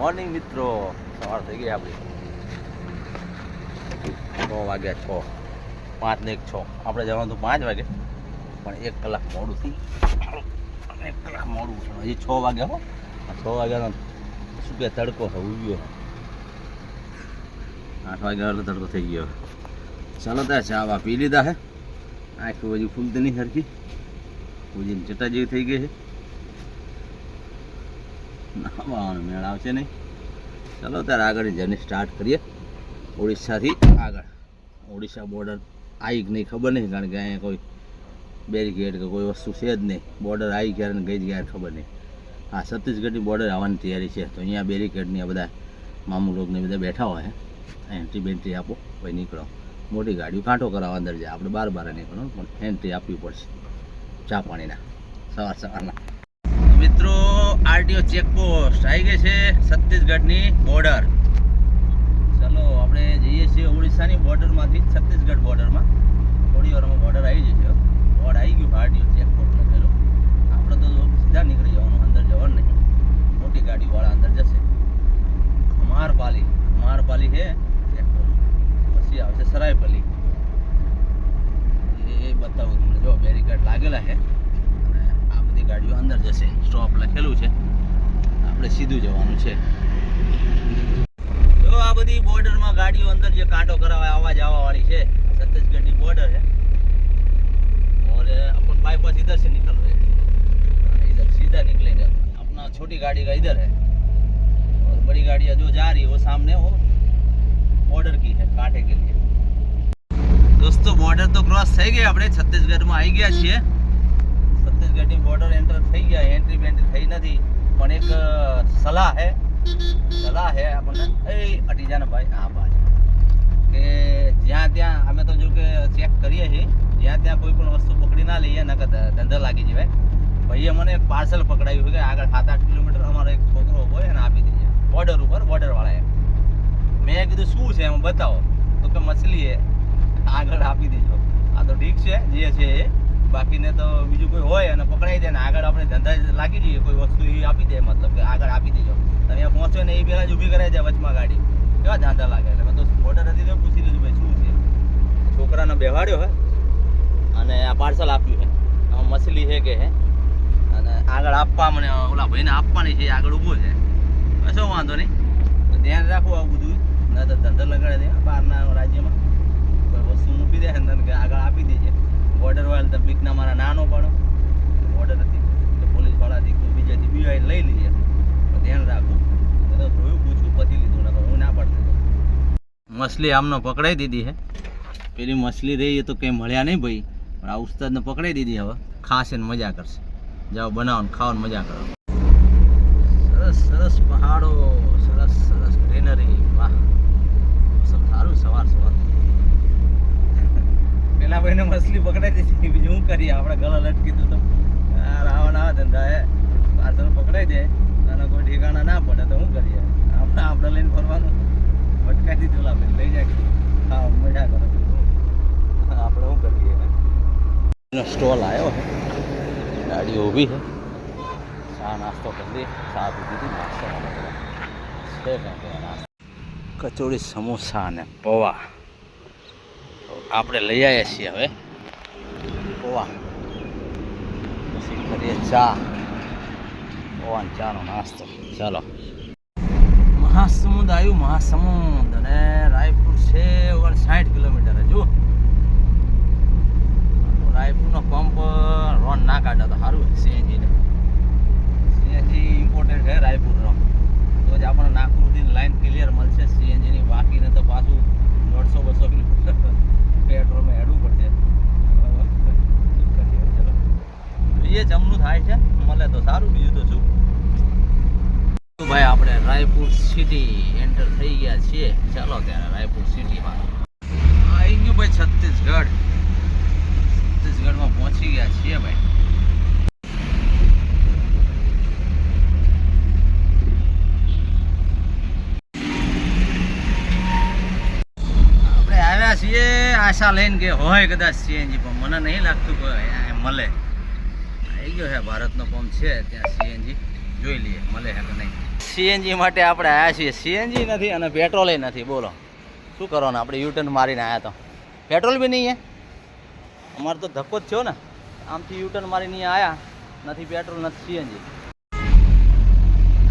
Morning મિત્રો, સવાર થઈ ગઈ આપણી. છ વાગ્યા છ, પાંચ ને એક છ. આપણે જવાનું પાંચ વાગે, પણ એક કલાક મોડું થઈ ગયું. એક કલાક મોડું ઉઠવાનું હજી છ વાગ્યા હો. છ વાગ્યાનો શું કે તડકો છે ઉગ્યો આઠ વાગ્યા એટલે તડકો થઈ ગયો ચાલો ત્યાં ચા પી લીધા હે આંખ હજી ફૂલતી નહીં સરખી પૂજીને ચટા જેવી થઈ ગઈ છે. નાવાનો મેળ આવશે નહીં. ચાલો, ત્યારે આગળ જર્ની સ્ટાર્ટ કરીએ. ઓડિશાથી આગળ. ઓડિશા બોર્ડર આવી કે નહીં ખબર નહીં, કારણ કે અહીંયા કોઈ બેરીકેડ કે કોઈ વસ્તુ છે જ નહીં. બોર્ડર આવી ક્યારે ને ગઈ જ ક્યારે ખબર નહીં. હા છત્તીસગઢની બોર્ડર આવવાની તૈયારી છે. તો અહીંયા બેરીકેડની આ બધા મામુ લોકને બધા બેઠા હોય એન્ટ્રી બેન્ટ્રી આપો પછી નીકળો. મોટી ગાડીઓ કાંઠો કરાવવા અંદર જાય. આપણે બાર બાર નીકળો, પણ એન્ટ્રી આપવી પડશે. ચા પાણીના. સવાર સવારના આરટીઓ ચેકપોસ્ટ. આવી ગઈ છે છત્તીસગઢની બોર્ડર ચલો, આપણે જઈએ છીએ ઓડિશાની બોર્ડરમાંથી છત્તીસગઢ બોર્ડરમાં થોડી વારમાં બોર્ડર આવી જશે બોર્ડ આવી ગયું આરટીઓ ચેકપોસ્ટ લખેલું. આપણે તો સીધા નીકળી જવાનું, અંદર જવાનું નહીં. મોટી ગાડીવાળા અંદર જશે. ખમારપાલી ખમારપાલી છે ચેકપોસ્ટ. પછી આવશે સરાયપલી એ બતાવું તમને, જો બેરીકેડ લાગેલા છે અને આ બધી ગાડીઓ અંદર જશે. સ્ટોપ લખેલું છે. આપણે સીધું જવાનું છે જો આ બધી બોર્ડરમાં ગાડીઓ અંદર જે કાંટો કરાવવા આવવા જવા વાળી છે છત્તીસગઢની બોર્ડર है और अपन बाईपास इधर से निकल रहे हैं इधर सीधा निकलेंगे अपना छोटी गाड़ी का इधर है और बड़ी गाड़ियाँ जो जा रही है वो सामने वो बॉर्डर की है कांटे के लिए દોસ્તો બોર્ડર તો ક્રોસ થઈ ગઈ આપણે છત્તીસગઢમાં આવી ગયા છીએ છત્તીસગઢની બોર્ડર એન્ટર થઈ ગયા એન્ટ્રી બેન્ટ્રી થઈ નથી પણ એક અ, સલાહ હે? સલાહ હે આપણને? એ અટી જા ભાઈ, હા ભાઈ કે જ્યાં ત્યાં અમે તો જો કે ચેક કરીએ છીએ, જ્યાં ત્યાં કોઈ પણ વસ્તુ પકડી ના લઈએ, નકર ધંધા લાગી જવાય. ભાઈએ મને એક પાર્સલ પકડાયું કે આગળ સાત આઠ કિલોમીટર અમારો એક છોકરો હોય, એને આપી દઈએ બોર્ડર ઉપર બોર્ડરવાળાએ મેં કીધું, શું છે એમાં? બતાવો. તો કે, મછલી હે. આગળ આપી દેજો આ તો ઠીક છે, જે છે એ બાકીને તો બીજું કોઈ હોય અને પકડાઈ દે ને આગળ આપણે ધંધા લાગી જઈએ, કોઈ વસ્તુ એ આપી દે, મતલબ કે આગળ આપી દેજો. તમે પહોંચો ને એ પહેલાં જ ઊભી કરાવી દે વચમાં ગાડી. કેવા ધંધા લાગે એટલે મેં તો ઓર્ડર હતી તો પૂછી લીધું, ભાઈ, શું છે? છોકરાનો બેહાડ્યો હે. અને આ પાર્સલ આપ્યું આમાં મછલી છે કે હે? અને આગળ આપવા મને, ઓલા ભાઈને આપવાની છે આગળ ઊભો છે. કશો વાંધો નહીં. ધ્યાન રાખવું આવું બધું. ના તો ધંધો લગાડે દે બહારના રાજ્યમાં. કોઈ વસ્તુ મૂકી દે કે આગળ આપી દેજે. બોર્ડર વાળા તો બીકના મારા નાનો પણ બોર્ડર હતી. તો પોલીસવાળાથી કોઈ બીજાથી બીવાઈ લઈ લઈએ. ધ્યાન રાખવું તો જોયું, પૂછ્યું પછી લીધું ને હું ના પડતો મછલી આમનો પકડાઈ દીધી હે. પેલી મછલી રહી તો કંઈ મળ્યા નહીં ભાઈ. પણ આ ઉસ્તાદને પકડાઈ દીધી હવે. ખાશે ને મજા કરશે. જાઓ, બનાવો ને ખાઓ મજા કરો. સરસ સરસ પહાડો. સરસ સરસ ગ્રીનરી. વાહ. મોસમ સારું, સવાર સવાર. પેલા ભાઈને મછલી પકડાઈ દીધી બીજું શું કરીએ? આપણે ગળા લટકી તો રાવણ આવા ધંધા હે. પાર્સલ પકડાઈ દે. અને કોઈ ઠેકાણા ના પડે તો શું કરીએ? આપણે આપણે લઈને ફરવાનું. ભટકાઈ દીધું લાભ લઈ જાય હા, મજા કરો. આપણે શું કરીએ? સ્ટોલ આવ્યો છે ગાડી ઊભી છે ચા નાસ્તો કરી દે ચા પી દીધી નાસ્તો કચોરી, સમોસા અને પૌવા. આપણે લઈ આવ્યા છીએ હવે. પૌવા પછી કરીએ ચા. પૌવા અને ચાનો નાસ્તો. ચાલો. મહાસમુદ આવ્યું, મહાસમુદ. અને રાયપુર છે ઓગણ સાઠ કિલોમીટર જો રાયપુરનો પંપ રોન ના કાઢે તો સારું સીએનજીને. સીએનજી ઇમ્પોર્ટેન્ટ છે રાયપુરનો. તો જ આપણને નાગપુર લાઈન ક્લિયર મળશે. સીએનજીની બાકીને તો પાછું દોઢસો બસો કિલોમીટર પેટ્રોલમાં હેડવું પડશે. જોઈએ જમનું થાય છે. મળે તો સારું, બીજું તો શું. ભાઈ, આપણે રાયપુર સિટી એન્ટર થઈ ગયા છીએ. ચાલો ત્યારે રાયપુર સિટીમાં આવી ગયું ભાઈ છત્તીસગઢ. છત્તીસગઢમાં પહોંચી ગયા છીએ ભાઈ આપણે આવ્યા છીએ આશા લઈને કે હોય કદાચ સીએનજી પંપ મને નહીં લાગતું કે મળે. આવી ગયો છે ભારતનો પંપ છે ત્યાં સીએનજી જોઈ લઈએ, મળે છે કે નહીં. સીએનજી માટે આપણે આવ્યા છીએ. સીએનજી નથી અને પેટ્રોલે નથી. બોલો, શું કરવાનું? આપણે યુટર્ન મારીને આવ્યા તો. પેટ્રોલ બી નહીં હે? અમારે તો ધક્કો જ થયો ને. આમથી યુટર્ન મારીને આવ્યા નથી પેટ્રોલ નથી સીએનજી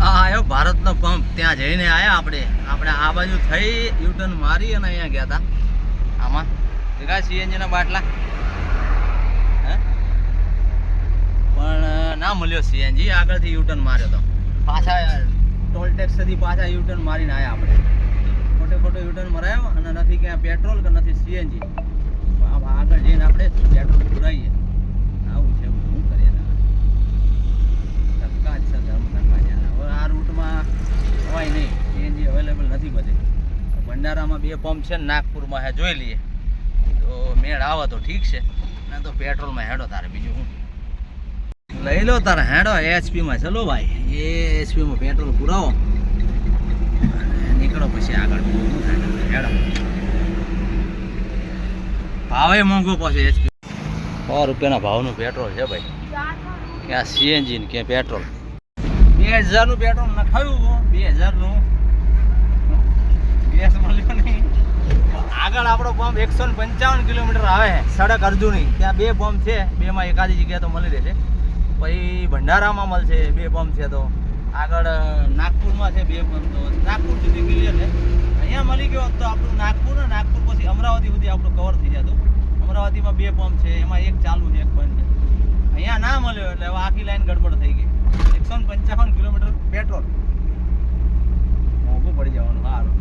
આ આવ્યો ભારતનો પંપ. ત્યાં જઈને આવ્યા આપણે. આપણે આ બાજુ થઈ યુટર્ન મારી અને અહીંયા ગયા હતા. આમાં. દેખાય સીએનજીના બાટલા. પણ ના મળ્યો સીએનજી. આગળથી યુટર્ન માર્યો તો. પાછા ટોલ ટેક્સ સુધી પાછા યુટર્ન મારીને આવ્યા આપણે. ખોટે ખોટો યુટર્ન મરાયો અને નથી ક્યાં પેટ્રોલ કે નથી સીએનજી. આગળ જઈને આપણે પેટ્રોલ પુરાઈએ. આવું છે, એવું શું કરીએ? ધક્કા જ છે ધર્મ હવે આ રૂટમાં હોય નહીં. સીએનજી અવેલેબલ નથી બધે. ભંડારામાં બે પંપ છે નાગપુરમાં હે જોઈ લઈએ. તો મેળ આવે તો ઠીક છે. ના તો પેટ્રોલમાં હેડો તારે બીજું શું? લઈ લો તારે હેડો, એચપીમાં ચલો ભાઈ. એ એચપીમાં પેટ્રોલ પુરાવો. નીકળો પછી આગળ? હેડો. ભાવે મોંઘો પછી એચપી. સો રૂપિયાના ભાવનું પેટ્રોલ છે ભાઈ. ક્યાં સીએનજી ને ક્યાં પેટ્રોલ. બે હજારનું પેટ્રોલ નખાયું બે હજારનું. ગેસ મળ્યો નહીં. આગળ આપણો પંપ એકસો ને પંચાવન કિલોમીટર આવે સડક અર્જુની. ત્યાં બે પંપ છે, બેમાં એકાદી જગ્યાએ તો મળી રહેશે. પછી ભંડારામાં મળશે, બે પંપ છે તો. આગળ નાગપુરમાં છે બે પંપ તો. નાગપુર સુધી ક્લિયર છે. અહીંયા મળી ગયો તો આપણું નાગપુર ને નાગપુર પછી અમરાવતી સુધી આપણું કવર થઈ જતું. અમરાવતીમાં બે પંપ છે, એમાં એક ચાલુ છે, એક બંધ છે. અહીંયા ના મળ્યો એટલે હવે આખી લાઈન ગડબડ થઈ ગઈ. એકસો પંચાવન કિલોમીટર પેટ્રોલ મોંઘું પડી જવાનું, સારું.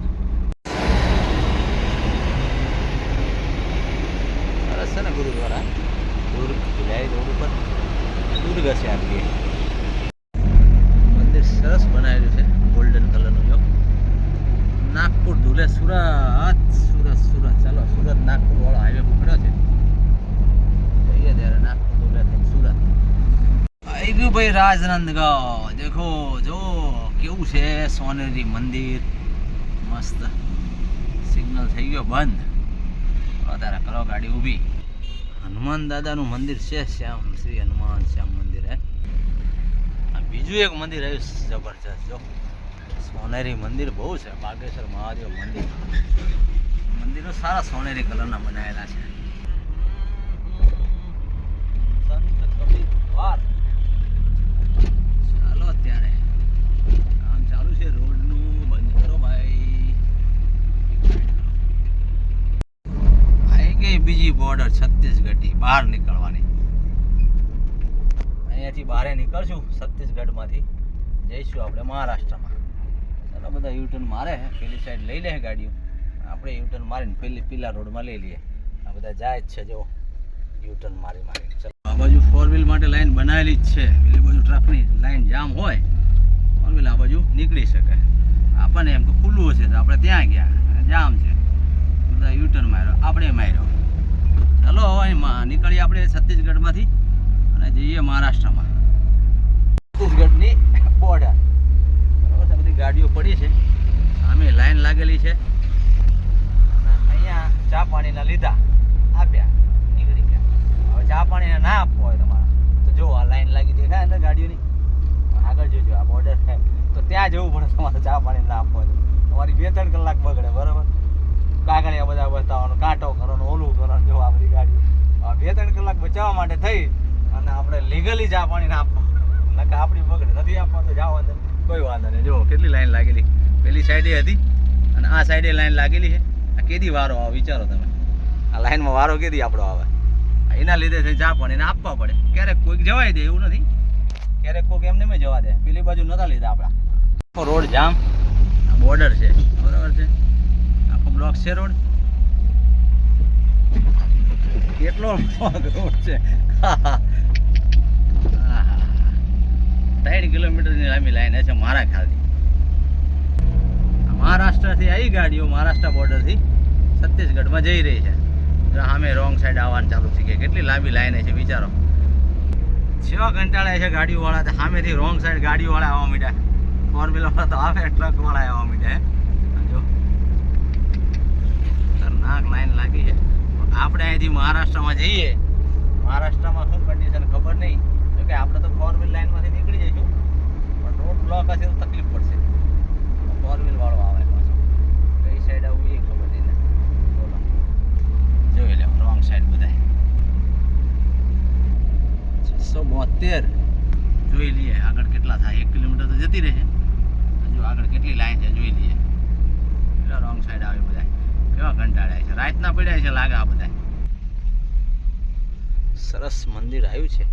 સરસ છે ને ગુરુદ્વારા? દુર્ગ ભિલાઈ રોડ ઉપર. દુર્ગ છે આપીએ મંદિર સરસ બનાવેલું છે ગોલ્ડન કલરનું જો. નાગપુર ધુલે સુરત સુરત સુરત. ચાલો, સુરત નાગપુર વાળો હાઈવે પકડ્યો છે. જઈએ ત્યારે નાગપુર ધુલે થઈ સુરત. આવી ગયું ભાઈ રાજનંદગાંવ. દેખો, જો કેવું છે સોનેરી મંદિર. મસ્ત. સિગ્નલ થઈ ગયો બંધ. અત્યારે કરો ગાડી ઊભી. હનુમાન દાદાનું મંદિર છે, શ્યામ, શ્રી હનુમાન શ્યામ મંદિર, હે. આ બીજું એક મંદિર આવ્યું જબરજસ્ત, જો. સોનેરી મંદિર બહુ છે, બાગેશ્વર મહાદેવ મંદિર. મંદિરો સારા સોનેરી કલરના બનાવેલા છે. ચાલો અત્યારે. કામ ચાલુ છે રોડનું ગઈ બીજી બોર્ડર છત્તીસગઢની બહાર નીકળવાની? અહીંયાથી બહાર નીકળશું છત્તીસગઢમાંથી. જઈશું આપણે મહારાષ્ટ્રમાં. ચાલો બધા યુટર્ન મારે, પેલી સાઈડ લઈ લે ગાડીઓ. આપણે યુટર્ન મારીને પેલી, પીલા રોડમાં લઈ લઈએ. આ બધા જાય જ છે જો યુટર્ન મારી મારી. ચાલો. આ બાજુ ફોર વ્હીલ માટે લાઈન બનાવેલી જ છે. પેલી બાજુ ટ્રકની લાઈન જામ હોય ફોર વ્હીલ આ બાજુ નીકળી શકે. આપણને એમ કે ખુલ્લું હશે તો આપણે ત્યાં ગયા. જામ છે. બધા યુટર્ન માર્યો, આપણે માર્યો. ચાલો, હવે નીકળીએ આપણે છત્તીસગઢમાંથી અને જઈએ મહારાષ્ટ્રમાં. છત્તીસગઢની બોર્ડર બરાબર બધી ગાડીઓ પડી છે. સામે લાઈન લાગેલી છે. અહીંયા ચા પાણીના લીધા આપ્યા. નીકળી ગયા. હવે ચા પાણી ના આપવું હોય તમારે, તો જો આ લાઈન લાગી દેખાય અંદર ગાડીઓની. આગળ જોજો, આ બોર્ડર તો ત્યાં જવું પડે તમારે ચા પાણી ના આપવો તમારી બે ત્રણ કલાક બગડે, બરાબર? કાગળિયા બધા બતાવવાનું, કાંટો કરવાનો ઓલું કરવાનું જો આપણી ગાડીઓ. આ બે ત્રણ કલાક બચાવવા માટે થઈ અને આપણે લીગલી જા પાણી ના આપવા. નકર આપણી બગડે નથી આપવા તો જાઓ અંદર. કોઈ વાંધો નહીં. જો કેટલી લાઈન લાગેલી. પેલી સાઈડે હતી અને આ સાઈડે લાઈન લાગેલી છે. આ કેદી વારો આવે, વિચારો તમે. આ લાઈનમાં વારો કેદી આપણો આવે? એના લીધે થઈ જા પાણીને આપવા પડે. ક્યારેક કોઈક જવાય દે એવું નથી. ક્યારેક કોઈક એમને જવા દે. પેલી બાજુ નતા લીધા આપણા. રોડ જામ. બોર્ડર છે. બરાબર છે? બ્લોક છે રોડ? કેટલો રોડ છે? ત્રણ કિલોમીટરની લાંબી લાઈન છે મારા ખ્યાલથી. મહારાષ્ટ્રથી આવી ગાડીઓ મહારાષ્ટ્ર બોર્ડરથી છત્તીસગઢમાં જઈ રહી છે. સામે રોંગ સાઈડ આવવાનું ચાલુ થઈ ગયા કેટલી લાંબી લાઈન છે વિચારો. છ કંટાળા છે ગાડીઓવાળા સામેથી રોંગ સાઈડ ગાડીઓવાળા આવવા માંડ્યા. ફોર વ્હીલર તો આવે ટ્રકવાળા આવવા માંડ્યા खतरनाक लाइन लगी है आप महाराष्ट्र में जाइए महाराष्ट्र में शू कंडीशन खबर नहीं क्योंकि आप तो फोर व्हील लाइन में निकली जाइ रोड ब्लॉक हे तो तकलीफ़ पड़ से फोर व्हील वालों आए कई साइड आई खबर नहीं जो लीए आग के एक किलोमीटर तो जती रहे हजू आग के लाइन है जो लीए रॉन्ग साइड आए बताए કેવા કંટાળ્યા છે? રાતના પડ્યા છે લાગે આ બધા સરસ મંદિર આવ્યું છે.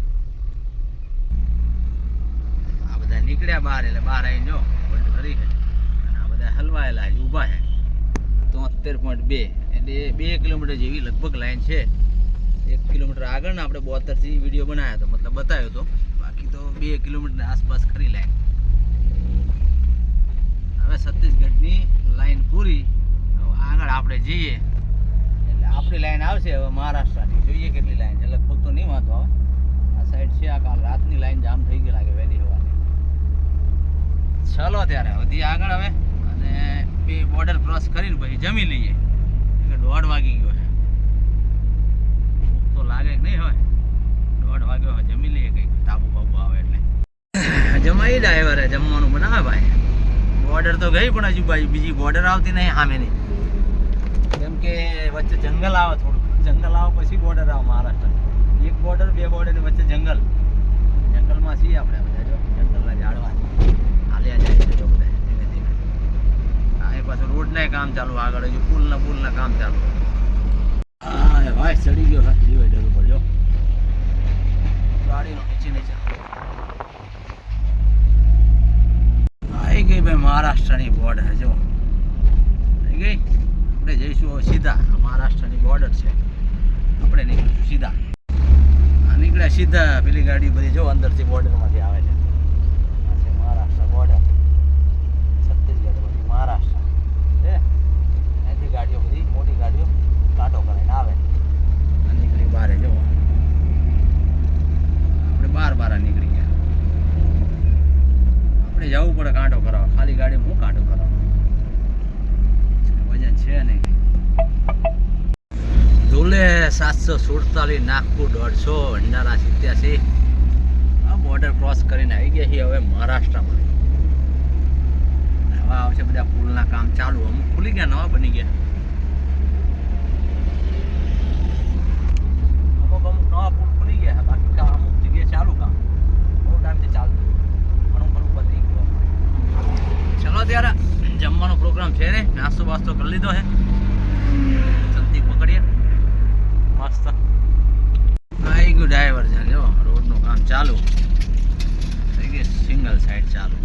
આ બધા નીકળ્યા બહાર એટલે બહાર આવીને જો બંધ કરી છે. અને આ બધા હલવાયેલા છે ઊભા છે. તોતેર પોઈન્ટ બે એટલે બે કિલોમીટર જેવી લગભગ લાઈન છે. એક કિલોમીટર આગળ આપણે બોતેરથી વીડિયો બનાવ્યો હતો મતલબ બતાવ્યો હતો બાકી તો બે કિલોમીટર આસપાસ ખરી લાઈન. હવે છત્તીસગઢની લાઈન પૂરી આગળ આપણે જઈએ. એટલે આપણી લાઈન આવશે હવે મહારાષ્ટ્રની. જોઈએ કેટલી લાઈન છે. લગભગ તો નહીં વાંધો આવે. આ સાઈડ છે, આ કાલ રાતની લાઈન જામ થઈ ગઈ લાગે વહેલી હવાની ચલો ત્યારે, હજી આગળ હવે. અને બે બોર્ડર ક્રોસ કરીને પછી જમી લઈએ. દોઢ વાગી ગયો છે. ભૂખ તો લાગે કે નહીં હોય. દોઢ વાગ્યો હોય, જમી લઈએ કંઈક. તાબુ બાબુ આવે એટલે. જમાઈ ડ્રાઈવરે જમવાનું. બનાવે ભાઈ બોર્ડર તો ગઈ પણ હજુ બાજુ બીજી બોર્ડર આવતી નહીં કેમ કે વચ્ચે જંગલ આવે થોડું જંગલ આવે પછી બોર્ડર આવે મહારાષ્ટ્ર. એક બોર્ડર બે બોર્ડર વચ્ચે જંગલ. જંગલમાં છીએ આપણે બધા જો. જંગલના ઝાડવા. હાલ્યા જાય છે જો બધા. ધીમે ધીમે. હા, એ પાછું રોડના કામ ચાલુ, આગળ હજુ પુલના પુલના કામ ચાલુ હા એ ભાઈ ચડી ગયો છે ડિવાઈડર ઉપર જો ગાડીનો નીચે નીચે આવી ગઈ ભાઈ મહારાષ્ટ્રની બોર્ડર જો આવી ગઈ આપણે જઈશું હવે સીધા આ મહારાષ્ટ્રની બોર્ડર છે. આપણે નીકળીશું સીધા. નીકળ્યા સીધા પેલી ગાડી બધી જો અંદરથી બોર્ડરમાંથી આવે છે આ છે મહારાષ્ટ્ર બોર્ડર છત્તીસગઢ બધી મહારાષ્ટ્ર છે અહીંથી ગાડીઓ બધી મોટી ગાડીઓ કાંટો કરીને આવે આ નીકળી બારે જો આપણે બાર બાર નીકળી ગયા આપણે જવું પડે કાંટો કરાવવા ખાલી ગાડી હું કાંટો કરાવવા વજન છે નહીં ધુલે સાતસો સુડતાલીસ નાગપુર દોઢસો ભંડારા સિત્યાસી. આ બોર્ડર ક્રોસ કરીને આવી ગયા છીએ હવે મહારાષ્ટ્રમાં. હવે આવશે બધા પુલના કામ ચાલુ. અમુક ખુલી ગયા, નવા બની ગયા. અમુક અમુક નવા પુલ ખુલી ગયા, બાકી કામ અમુક જગ્યાએ ચાલુ કામ. બહુ ટાઈમથી ચાલતું ઘણું ઘણું પતી ગયું ચલો ત્યારે જમવાનો પ્રોગ્રામ છે ને, નાસ્તો બાસ્તો કરી લીધો છે. જલ્દી પકડીએ. મસ્ત આવી ગયું ડ્રાઈવર છે. જો, રોડનું કામ ચાલુ. થઈ ગઈ સિંગલ સાઈડ ચાલુ.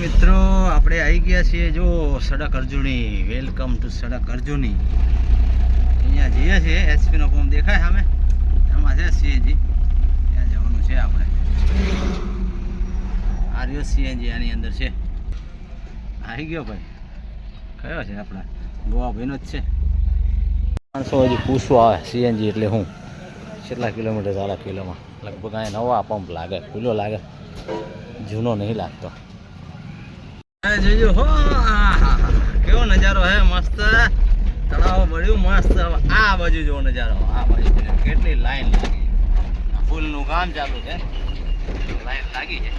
મિત્રો, આપણે આવી ગયા છીએ, જો, સડક અર્જુની. વેલકમ ટુ સડક અર્જુની. અહીંયા જઈએ છીએ એસપીનો ફોર્મ દેખાય સામે. એમાં છે સીએનજી ત્યાં જવાનું છે આપણે. આ રહ્યો સીએનજી આની અંદર છે. આવી ગયો ભાઈ. કયો છે આપણા? ગોવા ભાઈનો જ છે. પાંચસો હજી પૂછો આવે, સીએનજી એટલે હું કેટલા કિલોમીટર ચાલે કિલોમાં? લગભગ અહીંયા નવા પંપ લાગે, ખુલ્લો લાગે. જૂનો નહીં લાગતો. જોજો, હો. કેવો નજારો હે, મસ્ત. તળાવ મળ્યું મસ્ત. આ બાજુ જેવો નજારો. આ બાજુ કેટલી લાઈન લાગી. ફૂલનું કામ ચાલુ છે. લાઈન લાગી છે.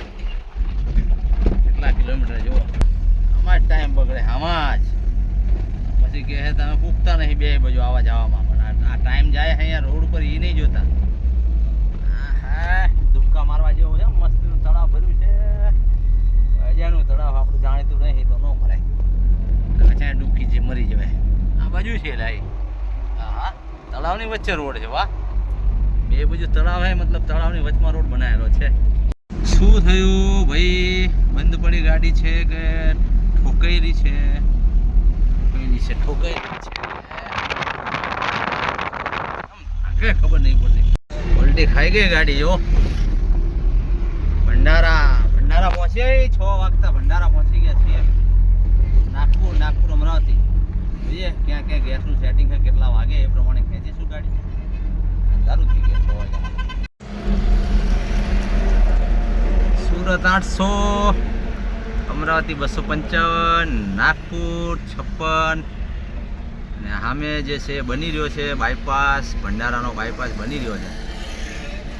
કેટલા કિલોમીટર જુઓ. આમાં ટાઈમ બગડે, આમાં જ. પછી કહે છે તમે પૂગતા નહીં બે બાજુ આવા જવામાં. પણ આ- ટાઈમ જાય અહીંયા રોડ ઉપર એ નહીં જોતા. ધુક્કા મારવા જેવું છે મસ્ત તળાવ ભર્યું છે. અજાનું તળાવ આપણું જાણીતું નહીં તો ન મરાય કાચા ડૂબકી જે મરી જવાય. આ બાજુ છે લાઈ હા હા તળાવની વચ્ચે રોડ છે વાહ. બે બાજુ તળાવ હે મતલબ તળાવની વચમાં રોડ બનાવેલો છે. શું થયું ભાઈ? બંધ પડી ગાડી છે કે ઠોકાયેલી છે? ઠોકાયેલી છે, ઠોકાઈ છે. ખબર નહીં પડતી. પલટી ખાઈ ગઈ ગાડી, જો. ભંડારા ભંડારા પહોંચ્યા છ વાગતા ભંડારા પહોંચી ગયા છીએ. નાગપુર નાગપુર અમરાવતી. જોઈએ ક્યાં ક્યાં ગેસનું સેટિંગ છે, કેટલા વાગે એ પ્રમાણે ખેંચીશું ગાડી. અંધારું થઈ ગયા છ વાગ્યા. સુરત આઠસો. અમરાવતી બસો પંચાવન, નાગપુર છપ્પન. અને સામે જે છે બની રહ્યો છે બાયપાસ ભંડારાનો બાયપાસ બની રહ્યો છે.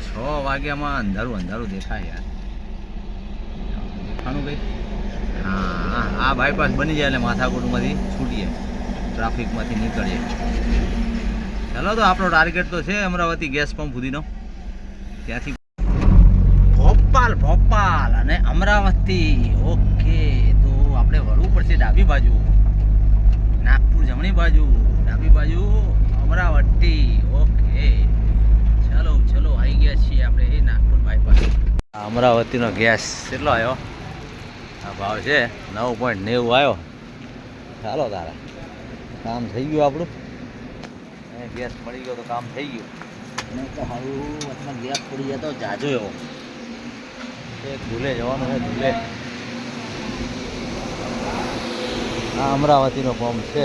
છ વાગ્યામાં અંધારું અંધારું દેખાય યાર. દેખાણું કઈ હા, આ બાયપાસ બની જાય એટલે માથાકુટમાંથી છૂટીએ. ટ્રાફિકમાંથી નીકળીએ. ચાલો તો આપણો ટાર્ગેટ તો છે અમરાવતી ગેસ પંપ સુધીનો. ત્યાંથી ભોપાલ ભોપાલ અને અમરાવતી. ઓકે. તો આપણે વળવું પડશે ડાબી બાજુ. નાગપુર જમણી બાજુ. ડાબી બાજુ અમરાવતી. ઓકે. ચલો ચલો આવી ગયા છીએ આપણે એ નાગપુર બાયપાસ અમરાવતીનો ગેસ કેટલો આવ્યો? આ ભાવ છે નવ પોઈન્ટ નેવું આવ્યો. ચાલો તારા. કામ થઈ ગયું આપણું? ગેસ મળી ગયો તો કામ થઈ ગયું. નહીં તો સારું વચમાં ગેસ પડી જતો જાજો એવો. એક ભૂલે જવાનું છે ધૂલે. આ અમરાવતીનો ફોર્મ છે.